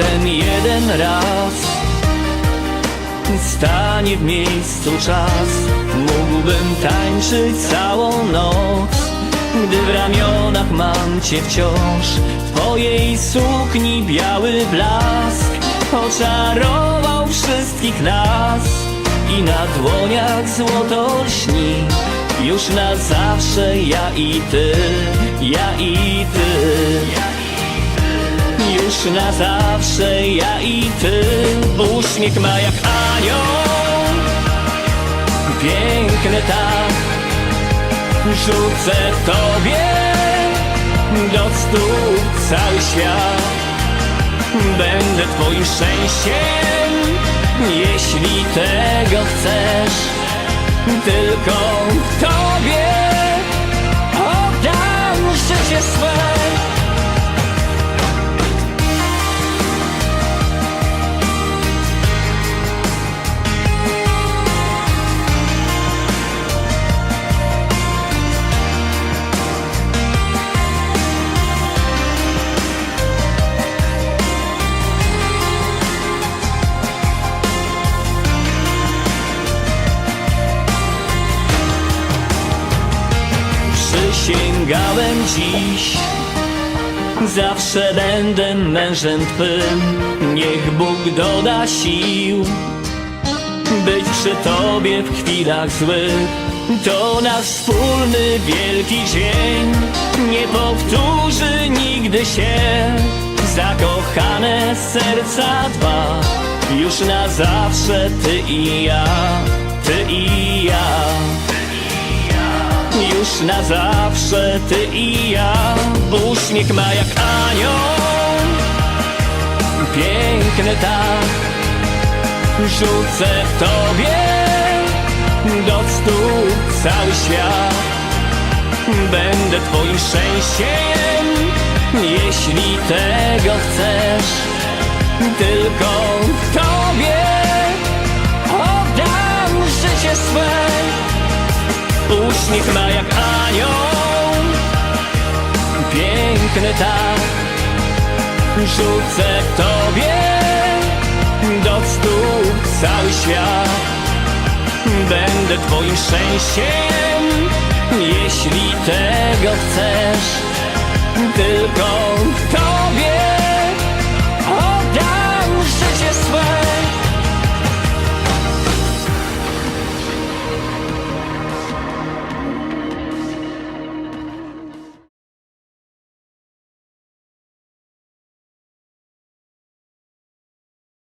ten jeden raz. Stanie w miejscu czas. Mógłbym tańczyć całą noc Gdy w ramionach mam cię wciąż. Twojej sukni biały blask Oczarował wszystkich nas. I na dłoniach złoto lśni. Już na zawsze ja i ty Ja i ty już na zawsze ja i ty. Uśmiech ma jak anioł. Piękny tak. Rzucę tobie Do stóp cały świat. Będę twoim szczęściem Jeśli tego chcesz. Tylko tobie Przysięgałem dziś Zawsze będę mężem twym. Niech Bóg doda sił Być przy tobie w chwilach złych. To nasz wspólny wielki dzień Nie powtórzy nigdy się. Zakochane serca dwa Już na zawsze ty i ja Ty i ja już na zawsze ty i ja. Uśmiech ma jak anioł. Piękny tak. Rzucę tobie Do stóp cały świat. Będę twoim szczęściem Jeśli tego chcesz. Tylko tobie Uśmiech ma jak anioł. Piękny tak. Rzucę tobie Do stóp cały świat. Będę twoim szczęściem Jeśli tego chcesz. Tylko